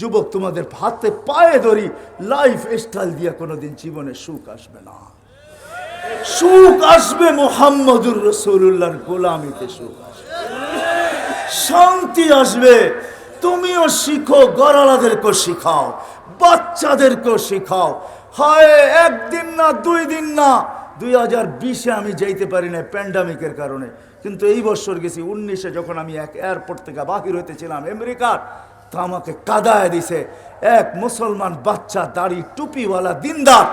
যুবক তোমাদের হাতে পায়ে ধরি লাইফ স্টাইল দিয়ে কোনোদিন জীবনে সুখ আসবে না। সুখ আসবে মোহাম্মদুর রসুল্লাহর গোলামিতে সুখ আসবে। শান্তি আসবে। তুমিও শিখো গরালাদেরকেও শিখাও, বাচ্চাদেরকেও শিখাও। হয়, একদিন না, দুই দিন না, দুই হাজার বিশে আমি যাইতে পারি না প্যান্ডামিকের কারণে। কিন্তু এই বছর গেছি, উনিশে যখন আমি এক এয়ারপোর্ট থেকে বাহির হইতেছিলাম, আমেরিকার তা আমাকে কাদায় দিছে। এক মুসলমান বাচ্চা দাড়ি টুপিওয়ালা দিনদার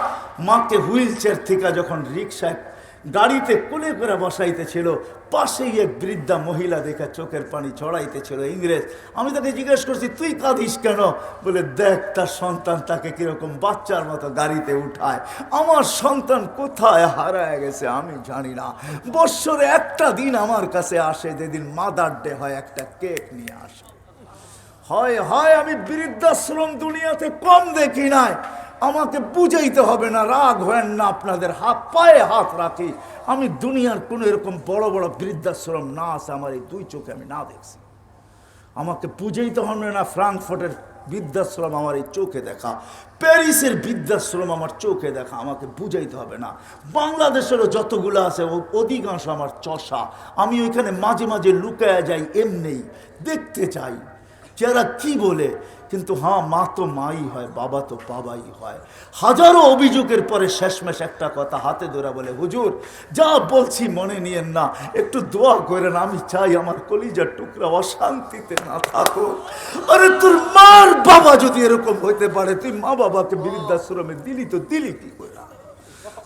মাকে হুইল চেয়ার থেকে যখন রিক্সায় গাড়িতে কোলে করে বসাইতেছিল, পাশেই এক বৃদ্ধা মহিলা দেখে চোখের পানি ছড়াইতেছিল, ইংরেজ। আমি তাকে জিজ্ঞেস করছি, তুই কাঁদিস কেন? বলে, দেখ, তার সন্তান তাকে কীরকম বাচ্চার মতো গাড়িতে উঠায়। আমার সন্তান কোথায় হারায় গেছে আমি জানি না। বৎসরে একটা দিন আমার কাছে আসে, যেদিন মাদার ডে হয়, একটা কেক নিয়ে আসে। হয় হয়, আমি বৃদ্ধাশ্রম দুনিয়াতে কম দেখি নাই। আমাকে বুঝাইতে হবে না, রাগ হেন না আপনাদের। হাত, পায়ে হাত রাখি। আমি দুনিয়ার কোনো এরকম বড় বড় বৃদ্ধাশ্রম না আছে, আমার এই দুই চোখে আমি না দেখছি। আমাকে বুঝাইতে হবে না, ফ্রাঙ্কফোর্টের বৃদ্ধাশ্রম আমার এই চোখে দেখা। প্যারিসের বৃদ্ধাশ্রম আমার চোখে দেখা, আমাকে বুঝাইতে হবে না। বাংলাদেশেরও যতগুলো আছে অধিকাংশ আমার চষা। আমি ওইখানে মাঝে মাঝে লুকায়া যাই, এমনি দেখতে চাই। যারা কি বলে? কিন্তু হ্যাঁ মা তো মাই হয়, বাবা তো বাবাই হয়। হাজারো অভিযোগের পরে শেষমেশ একটা কথা হাতে ধরা বলে, হুজুর, যা বলছি মনে নিয়েন না। একটু দোয়া করেন, আমি চাই আমার কলিজার টুকরা অশান্তিতে না থাকো আরে তোর মার বাবা যদি এরকম হইতে পারে, তুই মা বাবাকে বৃদ্ধাশ্রমে দিলি তো দিলি কি করে?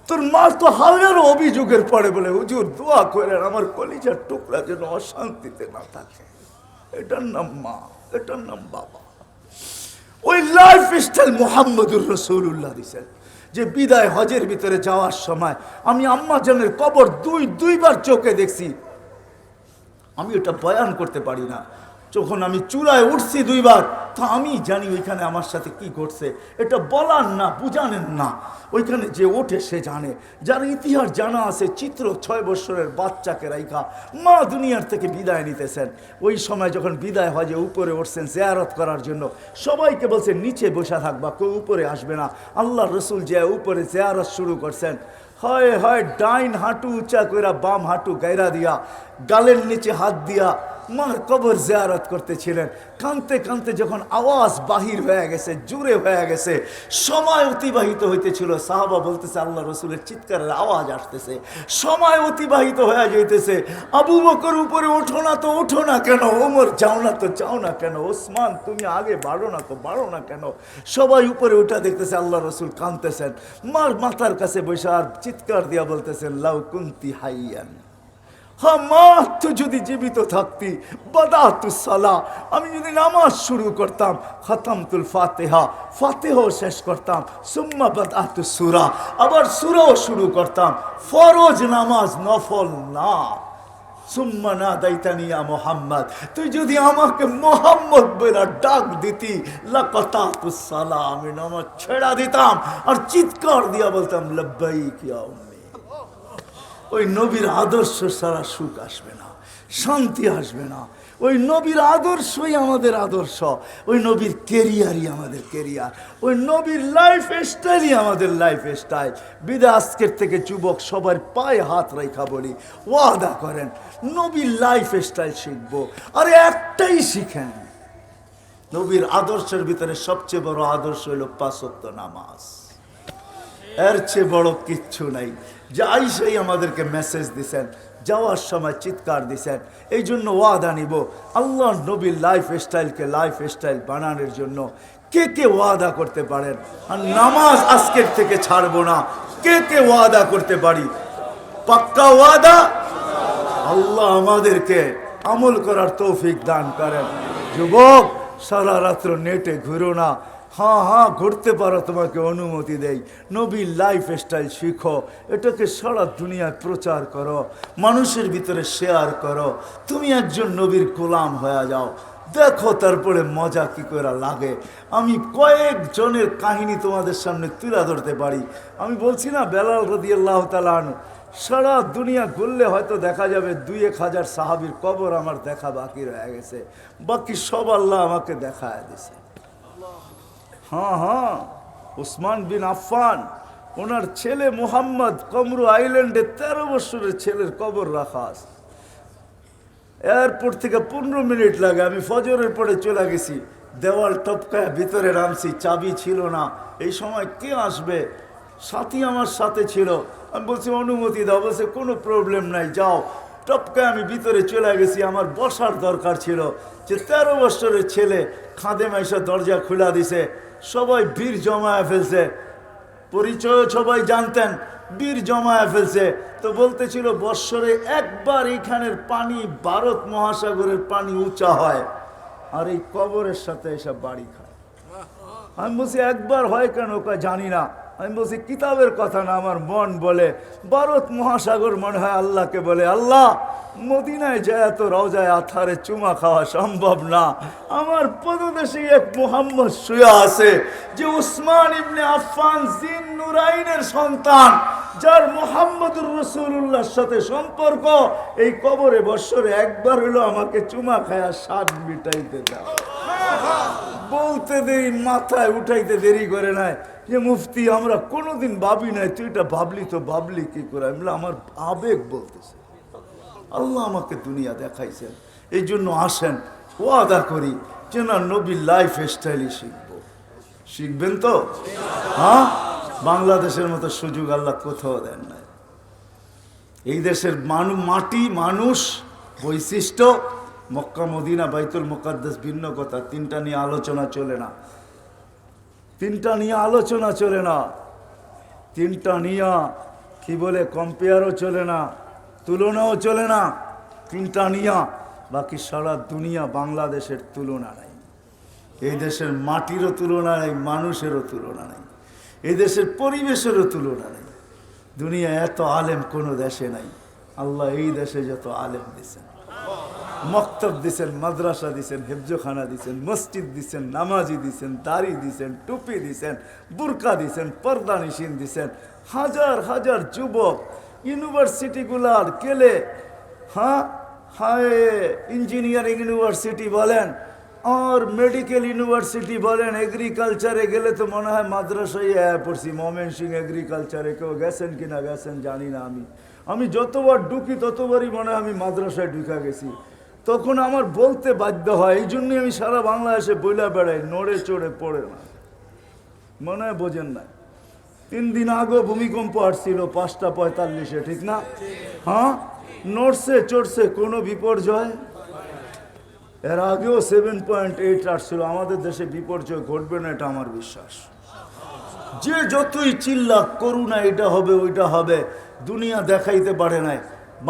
তোর মা তো হাজারো অভিযোগের পরে বলে, হুজুর, দোয়া করেন, আমার কলিজার টুকরা যেন অশান্তিতে না থাকে। এটার নাম মা, এটার নাম বাবা। ওই লাইফ স্টাইল মোহাম্মদুর রসুল্লাহ দিছেন যে বিদায় হজের ভিতরে যাওয়ার সময় আমি আম্মা জানের কবর দুই, দুইবার চোখে দেখছি। আমি ওটা বয়ান করতে পারি না। যখন আমি চূড়ায় উঠছি দুইবার, তা আমি জানি ওইখানে আমার সাথে কি ঘটছে। এটা বলার না বুঝানেন না। ওইখানে যে ওঠে, সে জানে। যার ইতিহাস জানা আছে, চিত্র ছয় বছরের বাচ্চাকে রাইখা মা দুনিয়ার থেকে বিদায় নিতেছেন। ওই সময় যখন বিদায় হয় যে উপরে উঠছেন জেয়ারত করার জন্য, সবাইকে বলছে, নিচে বসে থাকবা কেউ উপরে আসবে না। আল্লাহ রসুল যে উপরে জেয়ারত শুরু করছেন, হয় হয়, ডাইন হাঁটু উঁচা কইরা বাম হাঁটু গায়রা দিয়া, গালের নিচে হাত দিয়া মার কবর জিয়ারত করতেছিলেন। কানতে কানতে যখন আওয়াজ বাহির হয়ে গেছে, জুড়ে হয়ে গেছে, সময় অতিবাহিত হইতেছিল। সাহাবা বলতেছে, আল্লাহ রসুলের চিৎকারের আওয়াজ আসতেছে। সময় অতিবাহিত হয়ে যাইতেছে। আবু বকর উপরে, ওঠো না তো, ওঠো না কেন? ওমর, যাও না তো, যাও না কেন? ওসমান, তুমি আগে বাড়ো না তো, বাড়ো না কেন? সবাই উপরে উঠা দেখতেছে, আল্লাহ রসুল কানতেছেন। মার মাথার কাছে বসে আর চিৎকার দিয়া বলতেছেন, লাউ কুন্তি হাইয়ান। মা তুই যদি জীবিত থাকতি বাদা তু সালা। আমি যদি নামাজ শুরু করতাম খতম তুল ফাতেহা ফাতেহ শেষ করতাম, সুম্মা বাদা তু সুরা। আবার সুরাও শুরু করতাম, ফরজ নামাজ নফল না। সুম্মা না দাইতানিয়া মোহাম্মদ। তুই যদি আমাকে মোহাম্মদ বলে ডাক দিতি লাকতা তু সালা আমি নামাজ ছেড়া দিতাম, আর চিৎকার দিয়া বলতাম লব্বাই কিয়া ওই নবীর আদর্শ ছাড়া সুখ আসবে না, শান্তি আসবে না। ওই নবীর আদর্শই আমাদের আদর্শ, ওই নবীর কেরিয়ারই আমাদের কেরিয়ার, ওই নবীর লাইফ স্টাইলই আমাদের লাইফ স্টাইল বিদা আজকের থেকে যুবক সবার পায়ে হাত রেখা বলি, ওয়াদা করেন, নবীর লাইফ স্টাইল শিখব। আরে একটাই শিখেন, নবীর আদর্শের ভিতরে সবচেয়ে বড় আদর্শ হলো পাঁচত্ব নামাজ। এর চেয়ে বড় কিচ্ছু নাই। যাই সেই আমাদেরকে মেসেজ দিছেন, যাওয়ার সময় চিৎকার দিছেন, এই জন্য ওয়াদা নিব। আল্লাহ নবীর লাইফ স্টাইলকে লাইফ স্টাইল বানানোর জন্য কে কে ওয়াদা করতে পারেন? আর নামাজ আজকের থেকে ছাড়বো না। কে কে ওয়াদা করতে পারি? পাক্কা ওয়াদা? আল্লাহ আমাদেরকে আমল করার তৌফিক দান করেন। যুবক, সারা রাত্র নেটে ঘুরো না। হ্যাঁ হ্যাঁ ঘুরতে পারো, তোমাকে অনুমতি দেই। নবীর লাইফ স্টাইল শিখো, এটাকে সারা দুনিয়ায় প্রচার করো, মানুষের ভিতরে শেয়ার করো। তুমি একজন নবীর গোলাম হয়ে যাও। দেখো তারপরে মজা কি করে লাগে। আমি কয়েকজনের কাহিনী তোমাদের সামনে তুলে ধরতে পারি। আমি বলছি না, বেলাল রদি আল্লাহ তালান সারা দুনিয়া ঘুরলে হয়তো দেখা যাবে দুই এক হাজার সাহাবির কবর আমার দেখা বাকি রয়ে গেছে। বাকি সব আল্লাহ আমাকে দেখায় দিছে হ্যাঁ হ্যাঁ ওসমান বিন আফফান ওনার ছেলে মোহাম্মদ কমরু আইল্যান্ডে তেরো বছরের ছেলের কবর রাখা আছে এয়ারপোর্ট থেকে পনেরো মিনিট লাগে আমি ফজরের পরে চলে গেছি দেওয়াল টপকায় ভিতরে নামছি চাবি ছিল না এই সময় কে আসবে? সাথী আমার সাথে ছিল। আমি বলছি, অনুমতি দাও। বলছে, কোনো প্রবলেম নাই, যাও। টপকায় আমি ভিতরে চলে গেছি। আমার বসার দরকার ছিল যে তেরো বছরের ছেলে খাদে মাইসা দরজা খোলা দিছে। সবাই বীর জমায় ফেলছে। পরিচয় সবাই জানতেন, বীর জমায় ফেলছে। তো বলতেছিল, বৎসরে একবার এখানের পানি, ভারত মহাসাগরের পানি উঁচা হয় আর এই কবরের সাথে এসব বাড়ি খায়। আমি বলছি, একবার হয় কেন? ওকে জানি না। আমি বলছি, কিতাবের কথা না, আমার মন বলে। ভারত মহাসাগর মনে হয় আল্লাহকে বলে। আল্লাহ, মদিনায় যায় এত রওজায় আথারে চুমা খাওয়া সম্ভব না। আমার পদদেশে এক মোহাম্মদ শুয়া আছে, যে উসমান ইবনে আফফান জিন নুরাইনের সন্তান, যার মোহাম্মদুর রসুল্লাহর সাথে সম্পর্ক। এই কবরে বৎসরে একবার হলো আমাকে চুমা খায়া স্বাদ মিটাইতে দাও বলতে দেরি মাথায় উঠাইতে দেরি করে নাই। যে মুফতি, আমরা কোনোদিন ভাবি নাই, তুই এটা ভাবলি তো ভাবলি কি করে? আমি আমার আবেগ বলতেছে। আল্লাহ আমাকে দুনিয়া দেখাইছেন, এই জন্য আসেন, ওয়াদা করি যে না, নবীর লাইফ স্টাইলই শিখব। শিখবেন তো? হ্যাঁ? বাংলাদেশের মতো সুযোগ আল্লাহ কোথাও দেন নাই। এই দেশের মানু, মাটি, মানুষ, বৈশিষ্ট্য মক্কা মদিনা বাইতুল মোকাদ্দাস ভিন্ন কথা, তিনটা নিয়ে আলোচনা চলে না। তিনটা নিয়ে আলোচনা চলে না। তিনটা নিয়ে কি বলে কম্পেয়ারও চলে না, তুলনাও চলে না। তিনটা নিয়া, বাকি সারা দুনিয়া বাংলাদেশের তুলনা নাই। এই দেশের মাটিরও তুলনা নেই, মানুষেরও তুলনা নেই। এই দেশের পরিবেশেরও তুলনা নেই। দুনিয়া এত আলেম কোনো দেশে নাই। আল্লাহ এই দেশে যত আলেম দিছেন মক্তব দিছেন, মাদ্রাসা দিছেন, হেফজোখানা দিছেন, মসজিদ দিছেন, নামাজি দিছেন, দাড়ি দিছেন, টুপি দিছেন, বুরকা দিছেন, পর্দা নিশিন দিছেন। হাজার হাজার যুবক ইউনিভার্সিটিগুলার কেলে হ্যাঁ? হায়, ইঞ্জিনিয়ারিং ইউনিভার্সিটি বলেন আর মেডিকেল ইউনিভার্সিটি বলেন, এগ্রিকালচারে গেলে তো মনে হয় মাদ্রাসায় পড়ছি, মমেন সিং এগ্রিকালচারে কেউ গেছেন কি না গেছেন জানি না আমি। আমি যতবার ঢুকি ততবারই মনে হয় আমি মাদ্রাসায় ঢুকা গেছি। তখন আমার বলতে বাধ্য হয়, এই জন্যই আমি সারা বাংলাদেশে বইলা বেড়াই, নড়ে চড়ে পড়ে না। মনে হয় বোঝেন না। তিন দিন আগেও ভূমিকম্প আসছিল, পাঁচটা পঁয়তাল্লিশে, ঠিক না? হ্যাঁ? নড়ছে, চড়ছে, কোনো বিপর্যয়? এর আগেও সেভেন পয়েন্ট এইট আসছিল, আমাদের দেশে বিপর্যয় ঘটবে না, এটা আমার বিশ্বাস। যে যতই চিল্লা করুণা এটা হবে, ওইটা হবে, দুনিয়া দেখাইতে পারে নাই।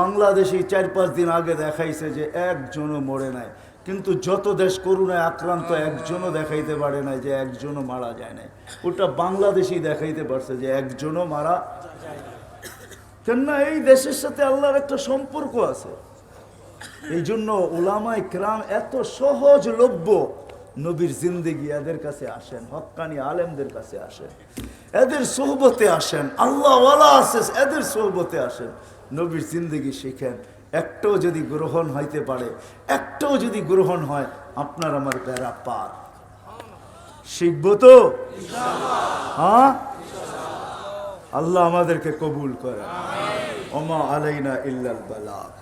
বাংলাদেশি চার পাঁচ দিন আগে দেখাইছে যে একজনও মরে নাই। কিন্তু যত দেশ করুণায় আক্রান্ত একজনও দেখাইতে পারে নাই যে একজনও মারা যায় নাই। ওটা বাংলাদেশি দেখাইতে পারছে যে একজনও মারা কেননা এই দেশের সাথে আল্লাহর একটা সম্পর্ক আছে। এই জন্য ওলামাই ক্রাম এত সহজলভ্য নবীর জিন্দেগি এদের কাছে আসেন হক্কানি আলেমদের কাছে আসেন। এদের সোহবতে আসেন আল্লাহ আছে এদের সোহবতে আসেন। নবীর জিন্দগি শিখেন। একটাও যদি গ্রহণ হইতে পারে, একটাও যদি গ্রহণ হয়, আপনার আমার বেড়া পার। শিখব তো? হ্যাঁ? আল্লাহ আমাদেরকে কবুল করে ওমা আলাইনা ইল্লাল বালাক